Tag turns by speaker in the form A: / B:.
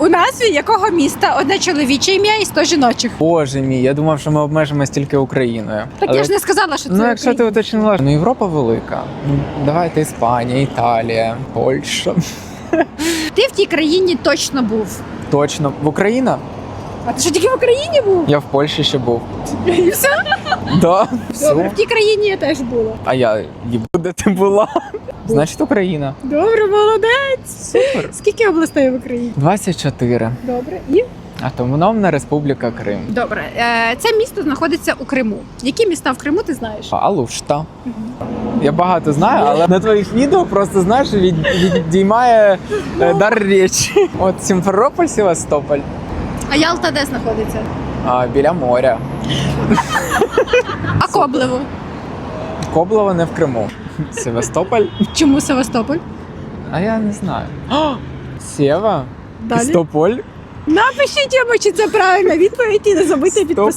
A: У назві якого міста одне чоловіче ім'я і сто жіночих?
B: Боже мій, я думав, що ми обмежимося тільки Україною.
A: Так
B: Але-
A: я ж не сказала, що це.
B: Ну, якщо ти уточнила, ну Європа велика. Ну, Давайте Іспанія, Італія, Польща.
A: Ти в тій країні точно був.
B: Точно. В Україна?
A: А ти що тільки в Україні був?
B: Я в Польщі ще був.
A: І все?
B: Да.
A: Добре,
B: Все.
A: в тій країні я теж була.
B: А я їбу, де ти була. Значить, Україна.
A: Добре, молодець.
B: Супер.
A: Скільки областей в Україні?
B: 24.
A: Добре. І
B: Автономна Республіка Крим.
A: добре. Е, Це місто знаходиться у Криму. Які міста в Криму ти знаєш?
B: Алушта. Я багато знаю, але на твоїх відео просто знаєш, від, відіймає е, дар речі. От Сімферополь, Севастополь.
A: А Ялта де знаходиться?
B: А, біля моря.
A: А Коблево?
B: Коблево не в Криму. Севастополь.
A: Чому Севастополь?
B: А я не знаю. О, Сєва.
A: Далі.
B: Стополь.
A: Напишіть йому, чи це правильна відповідь і не забудьте підписати.